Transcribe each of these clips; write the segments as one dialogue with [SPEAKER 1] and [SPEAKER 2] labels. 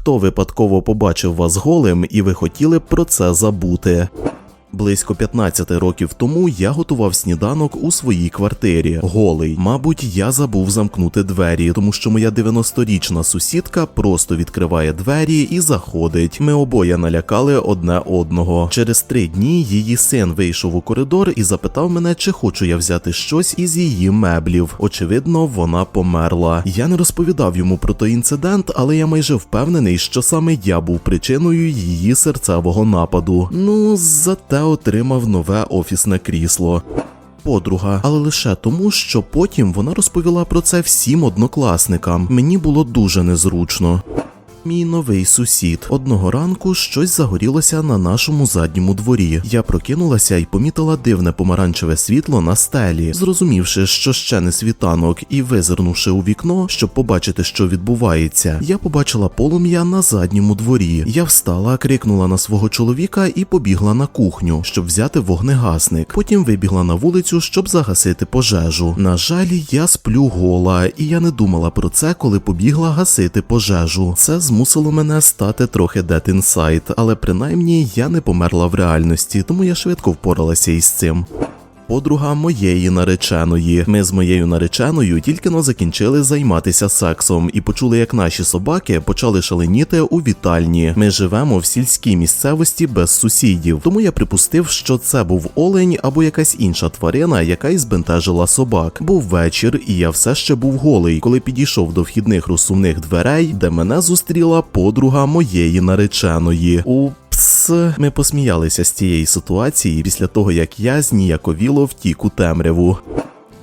[SPEAKER 1] хто випадково побачив вас голим і ви хотіли б про це забути. Близько 15 років тому я готував сніданок у своїй квартирі. Голий. Мабуть, я забув замкнути двері, тому що моя 90-річна сусідка просто відкриває двері і заходить. Ми обоє налякали одне одного. Через три дні її син вийшов у коридор і запитав мене, чи хочу я взяти щось із її меблів. Очевидно, вона померла. Я не розповідав йому про той інцидент, але я майже впевнений, що саме я був причиною її серцевого нападу. Ну, зате отримав нове офісне крісло. Подруга, але лише тому, що потім вона розповіла про це всім однокласникам. Мені було дуже незручно. Мій новий сусід. Одного ранку щось загорілося на нашому задньому дворі. Я прокинулася і помітила дивне помаранчеве світло на стелі. Зрозумівши, що ще не світанок, і визирнувши у вікно, щоб побачити, що відбувається, я побачила полум'я на задньому дворі. Я встала, крикнула на свого чоловіка і побігла на кухню, щоб взяти вогнегасник. Потім вибігла на вулицю, щоб загасити пожежу. На жаль, я сплю гола, і я не думала про це, коли побігла гасити пожежу. Це змусило мене стати трохи Dead Inside, але принаймні я не померла в реальності, тому я швидко впоралася із цим. Подруга моєї нареченої. Ми з моєю нареченою тільки но закінчили займатися сексом і почули, як наші собаки почали шаленіти у вітальні. Ми живемо в сільській місцевості без сусідів, тому я припустив, що це був олень або якась інша тварина, яка й збентежила собак. Був вечір, і я все ще був голий, коли підійшов до вхідних розсувних дверей, де мене зустріла подруга моєї нареченої. У Пс, ми посміялися з цієї ситуації після того, як я зніяковіло втік у темряву.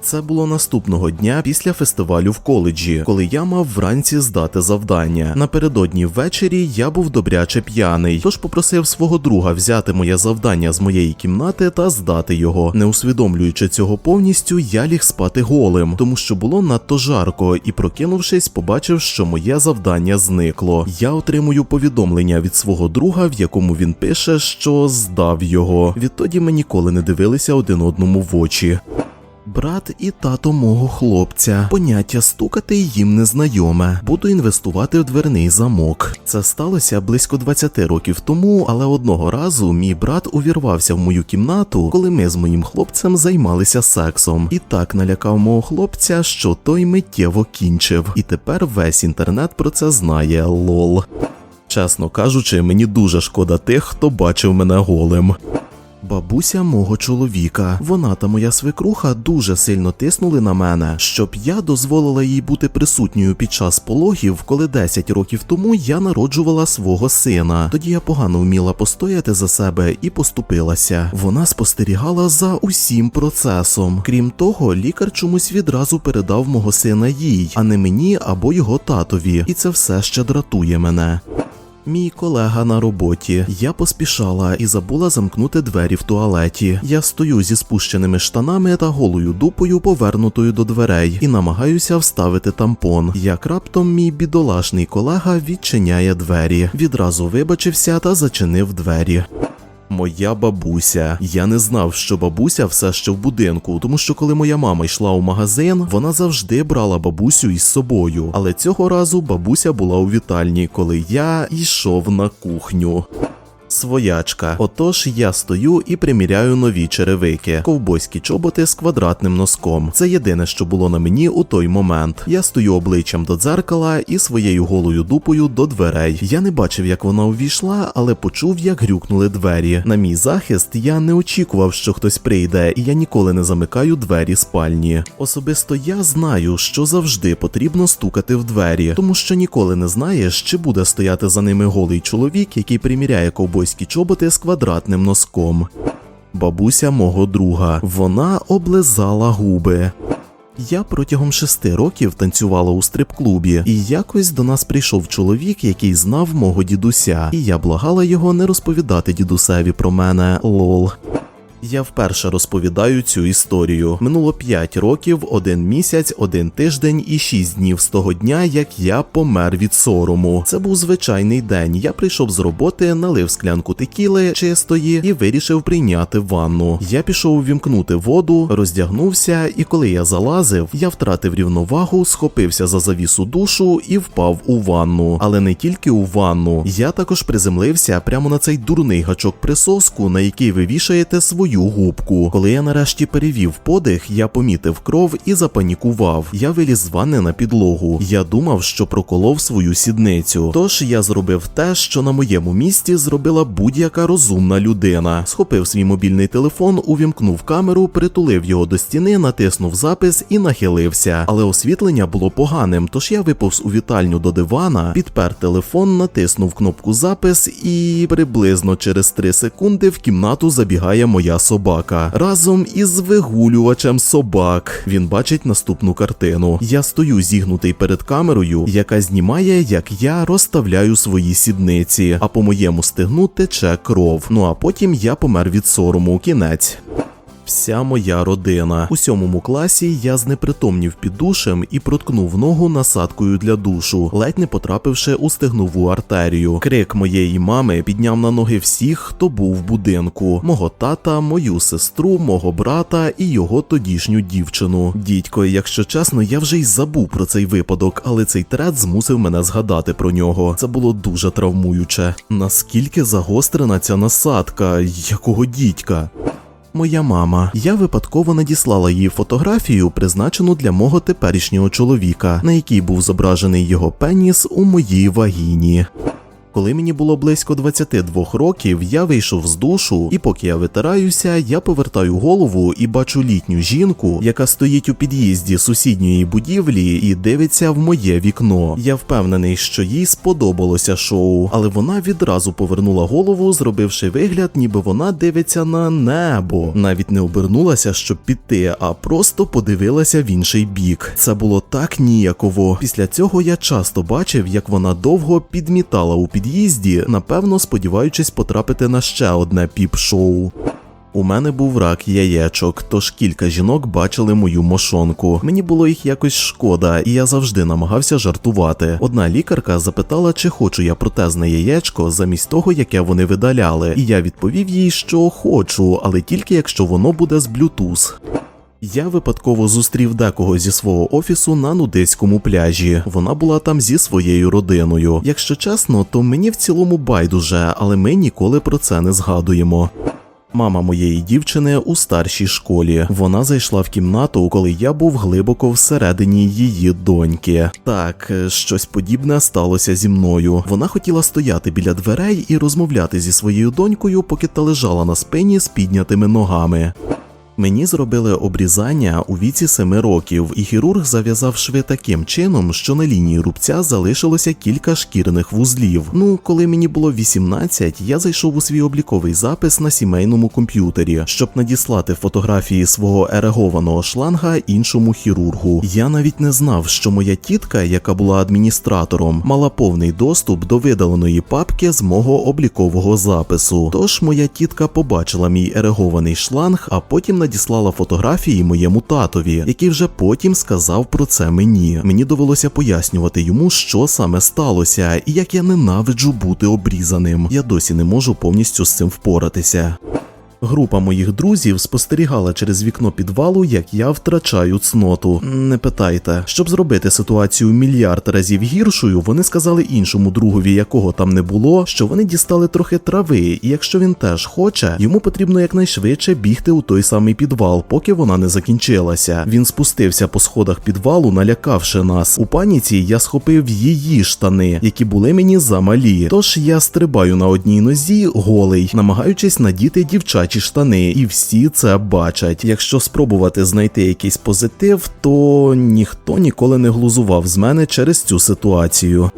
[SPEAKER 1] Це було наступного дня після фестивалю в коледжі, коли я мав вранці здати завдання. Напередодні ввечері я був добряче п'яний, тож попросив свого друга взяти моє завдання з моєї кімнати та здати його. Не усвідомлюючи цього повністю, я ліг спати голим, тому що було надто жарко, і прокинувшись, побачив, що моє завдання зникло. Я отримую повідомлення від свого друга, в якому він пише, що здав його. Відтоді ми ніколи не дивилися один одному в очі. Брат і тато мого хлопця. Поняття стукати їм незнайоме. Буду інвестувати в дверний замок. Це сталося близько 20 років тому, але одного разу мій брат увірвався в мою кімнату, коли ми з моїм хлопцем займалися сексом. І так налякав мого хлопця, що той миттєво кінчив. І тепер весь інтернет про це знає. Лол. Чесно кажучи, мені дуже шкода тих, хто бачив мене голим. Бабуся мого чоловіка. Вона та моя свекруха дуже сильно тиснули на мене, щоб я дозволила їй бути присутньою під час пологів, коли 10 років тому я народжувала свого сина. Тоді я погано вміла постояти за себе і поступилася. Вона спостерігала за усім процесом. Крім того, лікар чомусь відразу передав мого сина їй, а не мені або його татові. І це все ще дратує мене. Мій колега на роботі. Я поспішала і забула замкнути двері в туалеті. Я стою зі спущеними штанами та голою дупою, повернутою до дверей, і намагаюся вставити тампон. Як раптом мій бідолашний колега відчиняє двері. Відразу вибачився та зачинив двері. Моя бабуся. Я не знав, що бабуся все ще в будинку, тому що коли моя мама йшла у магазин, вона завжди брала бабусю із собою. Але цього разу бабуся була у вітальні, коли я йшов на кухню. Своячка. Отож я стою і приміряю нові черевики, ковбойські чоботи з квадратним носком. Це єдине, що було на мені у той момент. Я стою обличчям до дзеркала і своєю голою дупою до дверей. Я не бачив, як вона увійшла, але почув, як грюкнули двері. На мій захист я не очікував, що хтось прийде, і я ніколи не замикаю двері спальні. Особисто я знаю, що завжди потрібно стукати в двері, тому що ніколи не знаєш, чи буде стояти за ними голий чоловік, який приміряє ковбойські чоботи з квадратним носком. Бабуся мого друга. Вона облизала губи. Я протягом шести років танцювала у стрип-клубі, і якось до нас прийшов чоловік, який знав мого дідуся, і я благала його не розповідати дідусеві про мене лол. Я вперше розповідаю цю історію. Минуло 5 років, один місяць, один тиждень і 6 днів з того дня, як я помер від сорому. Це був звичайний день. Я прийшов з роботи, налив склянку текіли чистої і вирішив прийняти ванну. Я пішов увімкнути воду, роздягнувся, і коли я залазив, я втратив рівновагу, схопився за завісу душу і впав у ванну. Але не тільки у ванну. Я також приземлився прямо на цей дурний гачок присоску, на який ви вішаєте свою губку. Коли я нарешті перевів подих, я помітив кров і запанікував. Я виліз з ванни на підлогу. Я думав, що проколов свою сідницю. Тож я зробив те, що на моєму місці зробила будь-яка розумна людина. Схопив свій мобільний телефон, увімкнув камеру, притулив його до стіни, натиснув запис і нахилився. Але освітлення було поганим, тож я виповз у вітальню до дивана, підпер телефон, натиснув кнопку запис, і приблизно через 3 секунди в кімнату забігає моя собака разом із вигулювачем собак. Він бачить наступну картину. Я стою зігнутий перед камерою, яка знімає, як я розставляю свої сідниці, а по моєму стегну тече кров. Ну а потім я помер від сорому. Кінець. Вся моя родина. У сьомому класі я знепритомнів під душем і проткнув ногу насадкою для душу, ледь не потрапивши у стегнову артерію. Крик моєї мами підняв на ноги всіх, хто був в будинку: мого тата, мою сестру, мого брата і його тодішню дівчину. Дідько, якщо чесно, я вже й забув про цей випадок, але цей трет змусив мене згадати про нього. Це було дуже травмуюче. Наскільки загострена ця насадка, якого дідька? Моя мама. Я випадково надіслала їй фотографію, призначену для мого теперішнього чоловіка, на якій був зображений його пеніс у моїй вагіні. Коли мені було близько 22 років, я вийшов з душу, і поки я витираюся, я повертаю голову і бачу літню жінку, яка стоїть у під'їзді сусідньої будівлі і дивиться в моє вікно. Я впевнений, що їй сподобалося шоу, але вона відразу повернула голову, зробивши вигляд, ніби вона дивиться на небо. Навіть не обернулася, щоб піти, а просто подивилася в інший бік. Це було так ніяково. Після цього я часто бачив, як вона довго підмітала у під'їзді, напевно, сподіваючись потрапити на ще одне піп-шоу. У мене був рак яєчок, тож кілька жінок бачили мою мошонку. Мені було їх якось шкода, і я завжди намагався жартувати. Одна лікарка запитала, чи хочу я протезне яєчко замість того, яке вони видаляли, і я відповів їй, що хочу, але тільки якщо воно буде з Bluetooth. Я випадково зустрів декого зі свого офісу на нудиському пляжі. Вона була там зі своєю родиною. Якщо чесно, то мені в цілому байдуже, але ми ніколи про це не згадуємо. Мама моєї дівчини у старшій школі. Вона зайшла в кімнату, коли я був глибоко всередині її доньки. Так, е, щось подібне сталося зі мною. Вона хотіла стояти біля дверей і розмовляти зі своєю донькою, поки та лежала на спині з піднятими ногами. Мені зробили обрізання у віці 7 років, і хірург зав'язав шви таким чином, що на лінії рубця залишилося кілька шкірних вузлів. Ну, коли мені було 18, я зайшов у свій обліковий запис на сімейному комп'ютері, щоб надіслати фотографії свого ерегованого шланга іншому хірургу. Я навіть не знав, що моя тітка, яка була адміністратором, мала повний доступ до видаленої папки з мого облікового запису. Тож моя тітка побачила мій ерегований шланг, а потім надіслала фотографії моєму татові, який вже потім сказав про це мені. Мені довелося пояснювати йому, що саме сталося, і як я ненавиджу бути обрізаним. Я досі не можу повністю з цим впоратися. Група моїх друзів спостерігала через вікно підвалу, як я втрачаю цноту. Не питайте, щоб зробити ситуацію мільярд разів гіршою, вони сказали іншому другові, якого там не було, що вони дістали трохи трави, і якщо він теж хоче, йому потрібно якнайшвидше бігти у той самий підвал, поки вона не закінчилася. Він спустився по сходах підвалу, налякавши нас. У паніці я схопив її штани, які були мені замалі. Тож я стрибаю на одній нозі, голий, намагаючись надіти дівчачі штани, і всі це бачать. Якщо спробувати знайти якийсь позитив, то ніхто ніколи не глузував з мене через цю ситуацію.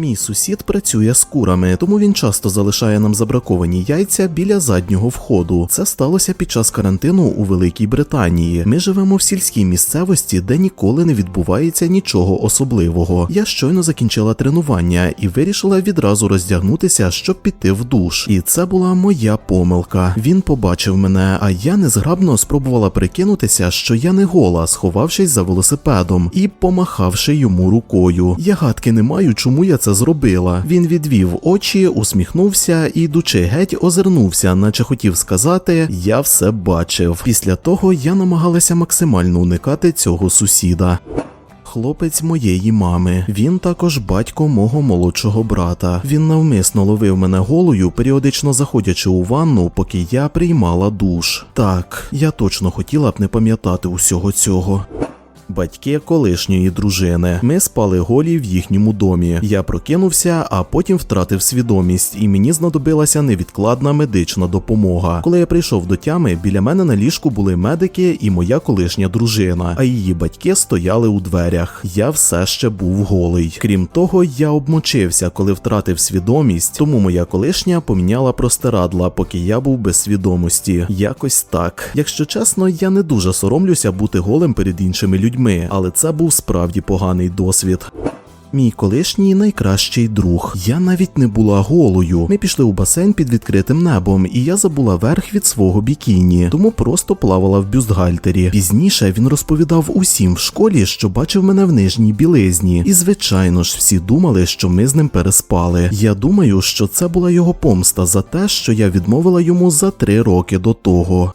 [SPEAKER 1] Мій сусід працює з курами, тому він часто залишає нам забраковані яйця біля заднього входу. Це сталося під час карантину у Великій Британії. Ми живемо в сільській місцевості, де ніколи не відбувається нічого особливого. Я щойно закінчила тренування і вирішила відразу роздягнутися, щоб піти в душ. І це була моя помилка. Він побачив мене, а я незграбно спробувала прикинутися, що я не гола, сховавшись за велосипедом і помахавши йому рукою. Я гадки не маю, чому я це зробила. Він відвів очі, усміхнувся і, йдучи геть, озирнувся, наче хотів сказати: Я все бачив. Після того я намагалася максимально уникати цього сусіда. Хлопець моєї мами. Він також батько мого молодшого брата. Він навмисно ловив мене голою, періодично заходячи у ванну, поки я приймала душ. Так, я точно хотіла б не пам'ятати усього цього. Батьки колишньої дружини. Ми спали голі в їхньому домі. Я прокинувся, а потім втратив свідомість, і мені знадобилася невідкладна медична допомога. Коли я прийшов до тями, біля мене на ліжку були медики і моя колишня дружина, а її батьки стояли у дверях. Я все ще був голий. Крім того, я обмочився, коли втратив свідомість, тому моя колишня поміняла простирадла, поки я був без свідомості. Якось так. Якщо чесно, я не дуже соромлюся бути голим перед іншими людьми, але це був справді поганий досвід. Мій колишній найкращий друг. Я навіть не була голою. Ми пішли у басейн під відкритим небом, і я забула верх від свого бікіні, тому просто плавала в бюстгальтері. Пізніше він розповідав усім в школі, що бачив мене в нижній білизні. І звичайно ж, всі думали, що ми з ним переспали. Я думаю, що це була його помста за те, що я відмовила йому за три роки до того.